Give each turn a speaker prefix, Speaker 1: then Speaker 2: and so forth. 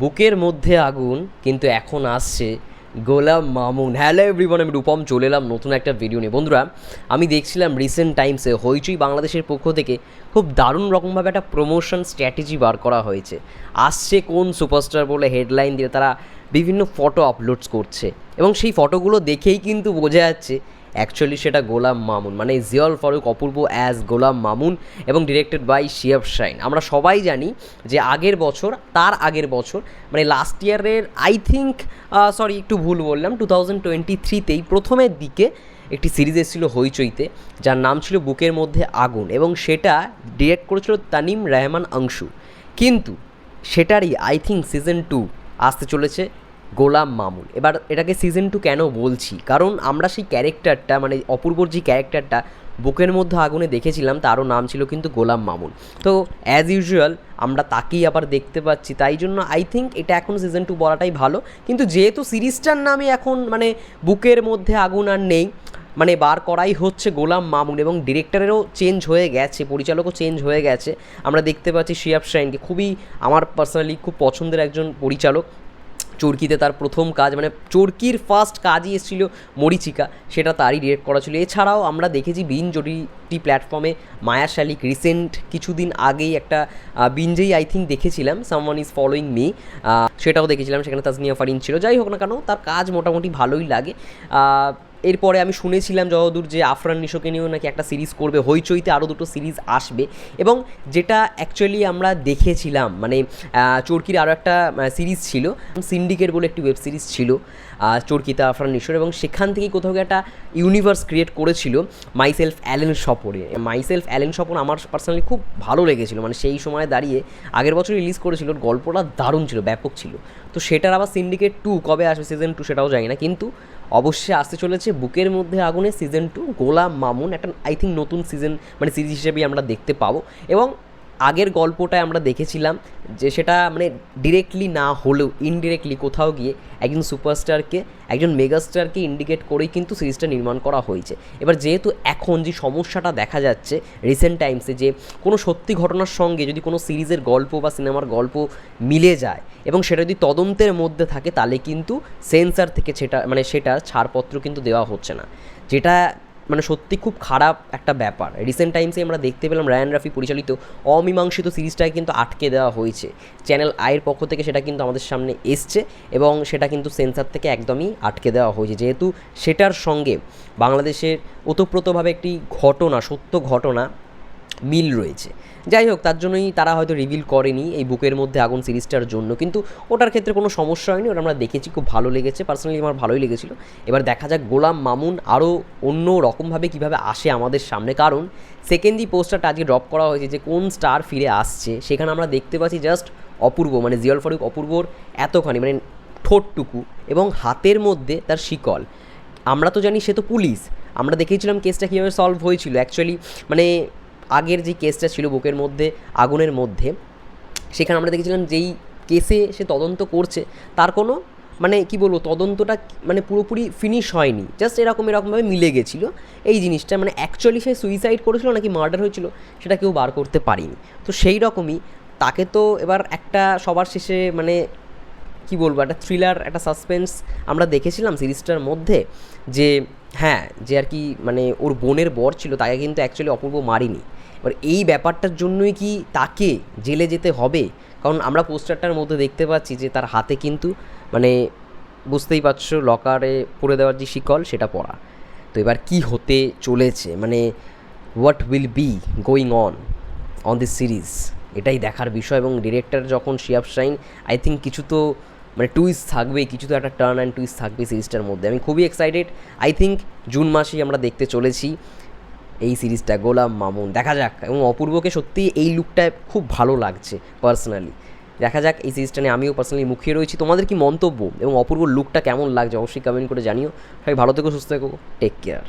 Speaker 1: বুকের মধ্যে আগুন, কিন্তু এখন আসছে গোলাম মামুন। হ্যালো এভরিওয়ান আমি রূপম, চলে এলাম নতুন একটা ভিডিও নিয়ে। বন্ধুরা, আমি দেখছিলাম রিসেন্ট টাইমসে হইচই বাংলাদেশের পক্ষ থেকে খুব দারুণ রকমভাবে একটা প্রমোশন স্ট্র্যাটেজি বার করা হয়েছে। আসছে কোন সুপারস্টার বলে হেডলাইন দিয়ে তারা বিভিন্ন ফটো আপলোডস করছে। এবং সেই ফটোগুলো দেখেই কিন্তু বোঝা যাচ্ছে অ্যাকচুয়ালি সেটা গোলাম মামুন। মানে জিয়ল ফারুক, অপূর্ব অ্যাজ গোলাম মামুন এবং ডিরেক্টেড বাই শিয়াব শাইন। আমরা সবাই জানি যে আগের বছর, তার আগের বছর মানে লাস্ট ইয়ারের আই থিঙ্ক সরি একটু ভুল বললাম টু থাউজেন্ড টোয়েন্টি থ্রিতেই প্রথমের দিকে একটি সিরিজ এসেছিল হইচইতে, যার নাম ছিল বুকের মধ্যে আগুন এবং সেটা ডিরেক্ট করেছিল তানিম রহমান অংশু কিন্তু সেটারই আই থিঙ্ক সিজন টু আসতে চলেছে। গোলাম মামুন। এবার এটাকে সিজন টু কেন বলছি? কারণ আমরা সেই ক্যারেক্টারটা মানে অপূর্বর যে ক্যারেক্টারটা বুকের মধ্যে আগুনে দেখেছিলাম, তারও নাম ছিল কিন্তু গোলাম মামুন। তো অ্যাজ ইউজুয়াল আমরা তাকেই আবার দেখতে পাচ্ছি। তাই জন্য আই থিঙ্ক এটা এখন সিজন টু বলাটাই ভালো। কিন্তু যেহেতু সিরিজটার নামে এখন মানে বুকের মধ্যে আগুন আর নেই মানে বার করাই হচ্ছে গোলাম মামুন এবং ডিরেক্টরেরও চেঞ্জ হয়ে গেছে, পরিচালকও চেঞ্জ হয়ে গেছে। আমরা দেখতে পাচ্ছি শিয়াব শাইনকে খুবই আমার পার্সোনালি খুব পছন্দের একজন পরিচালক। চরকিতে তার প্রথম কাজ মানে চরকির ফার্স্ট কাজই এসেছিল মরিচিকা, সেটা তারই ডিরেক্ট করা ছিল। এছাড়াও আমরা দেখেছি বিন জটিটি প্ল্যাটফর্মে মায়া শালিক রিসেন্ট কিছুদিন আগেই একটা বিনজেই আই থিঙ্ক দেখেছিলাম সামওয়ান ইজ ফলোয়িং মি সেটাও দেখেছিলাম, সেখানে তাজনিয়া ফারিন ছিল। যাই হোক না কেন, তার কাজ মোটামুটি ভালোই লাগে। এরপরে আমি শুনেছিলাম যতদূর যে আফরান নিশোকে নিয়েও নাকি একটা সিরিজ করবে, হইচইতে আরও দুটো সিরিজ আসবে। এবং যেটা অ্যাকচুয়ালি আমরা দেখেছিলাম মানে চরকির আরও একটা সিরিজ ছিল সিন্ডিকেট বলে একটি ওয়েব সিরিজ ছিল চরকিতে আফরান নিশোর। এবং সেখান থেকেই কোথাও একটা ইউনিভার্স ক্রিয়েট করেছিল myself Allen সপরে myself Allen Swapan আমার পার্সোনালি খুব ভালো লেগেছিল। মানে সেই সময় দাঁড়িয়ে আগের বছর রিলিজ করেছিল, গল্পটা দারুণ ছিল, ব্যাপক ছিল। তো সেটার আবার সিন্ডিকেট টু কবে আসবে? সিজন টু সেটাও জানি না, কিন্তু অবশ্যই আসতে চলেছে বুকের মধ্যে আগুনে সিজন টু গোলাম মামুন, একটা আই থিঙ্ক নতুন সিজন মানে সিরিজ হিসেবেই আমরা দেখতে পাবো। এবং আগের গল্পটায় আমরা দেখেছিলাম যে সেটা মানে ডিরেক্টলি না হলেও ইনডিরেক্টলি কোথাও গিয়ে একজন সুপারস্টারকে একজন মেগাস্টারকে ইন্ডিকেট করেই কিন্তু সিরিজটা নির্মাণ করা হয়েছে। এবার যেহেতু এখন যে সমস্যাটা দেখা যাচ্ছে রিসেন্ট টাইমসে যে কোনো সত্যি ঘটনার সঙ্গে যদি কোনো সিরিজের গল্প বা সিনেমার গল্প মিলে যায় এবং সেটা যদি তদন্তের মধ্যে থাকে, তাহলে কিন্তু সেন্সার থেকে সেটা মানে সেটার ছাড়পত্র কিন্তু দেওয়া হচ্ছে না। যেটা মানে সত্যি খুব খারাপ একটা ব্যাপার। রিসেন্ট টাইমসে আমরা দেখতে পেলাম রায়ান রাফি পরিচালিত অমীমাংসিত সিরিজটাকে কিন্তু আটকে দেওয়া হয়েছে। চ্যানেল আয়ের পক্ষ থেকে সেটা কিন্তু আমাদের সামনে এসছে এবং সেটা কিন্তু সেন্সার থেকে একদমই আটকে দেওয়া হয়েছে। যেহেতু সেটার সঙ্গে বাংলাদেশের ওতপ্রোতভাবে একটি ঘটনা, সত্য ঘটনা মিল রয়েছে। যাই হোক, তার জন্যই তারা হয়তো রিভিল করেনি এই বুকের মধ্যে আগুন সিরিজটার জন্য। কিন্তু ওটার ক্ষেত্রে কোনো সমস্যা হয়নি, ওটা আমরা দেখেছি, খুব ভালো লেগেছে। পার্সোনালি আমার ভালোই লেগেছিল। এবার দেখা যাক গোলাম মামুন আরও অন্য রকমভাবে কীভাবে আসে আমাদের সামনে। কারণ সেকেন্ড পোস্টারটা আজকে ড্রপ করা হয়েছে যে কোন স্টার ফিরে আসছে, সেখানে আমরা দেখতে পাচ্ছি জাস্ট অপূর্ব মানে জিয়াল ফারুক অপূর্বর এতখানি মানে ঠোঁটটুকু এবং হাতের মধ্যে তার শিকল। আমরা তো জানি সে তো পুলিশ। আমরা দেখেছিলাম কেসটা কীভাবে সলভ হয়েছিল। অ্যাকচুয়ালি মানে আগের যে কেসটা ছিল বুকের মধ্যে, আগুনের মধ্যে, সেখানে আমরা দেখেছিলাম যেই কেসে সে তদন্ত করছে, তার কোনো মানে কি বলব, তদন্তটা মানে পুরোপুরি ফিনিশ হয়নি। জাস্ট এরকম, এরকমভাবে মিলে গেছিল। এই জিনিসটা মানে অ্যাকচুয়ালি সে সুইসাইড করেছিল নাকি মার্ডার হয়েছিল, সেটা কেউ বার করতে পারিনি। তো সেই রকমই, তাকে তো এবার একটা সবার শেষে মানে কি বলব, একটা থ্রিলার একটা সাসপেন্স আমরা দেখেছিলাম সিরিজটার মধ্যে যে হ্যাঁ যে আর কি মানে ওর বোনের বর ছিল, তাকে কিন্তু অ্যাকচুয়ালি অপূর্ব মারিনি। এবার এই ব্যাপারটার জন্যই কি তাকে জেলে যেতে হবে? কারণ আমরা পোস্টারটার মধ্যে দেখতে পাচ্ছি যে তার হাতে কিন্তু মানে বুঝতেই পারছ, লকারে পরে দেওয়ার যে শিকল, সেটা পড়া। তো এবার কি হতে চলেছে? মানে what will be going on on this series এটাই দেখার বিষয় এবং ডিরেক্টর যখন শিয়াব শাইন আই থিঙ্ক কিছু তো মানে টুইস্ট থাকবে কিছু তো একটা টার্ন অ্যান্ড টুইস্ট থাকবে সিরিজটার মধ্যে। আমি খুবই এক্সাইটেড আই থিঙ্ক জুন মাসেই আমরা দেখতে চলেছি এই সিরিজটা গোলাম মামুন। দেখা যাক। এবং অপূর্বকে সত্যি এই লুকটা খুব ভালো লাগছে পার্সোনালি দেখা যাক এই সিরিজটা নিয়ে আমিও পার্সোনালি মুখিয়ে রয়েছি। তোমাদের কি মন্তব্য? এবং অপূর্ব লুকটা কেমন লাগছে? অবশ্যই কমেন্ট করে জানিও। সবাই ভালো থেকো, সুস্থ থেকো। Take care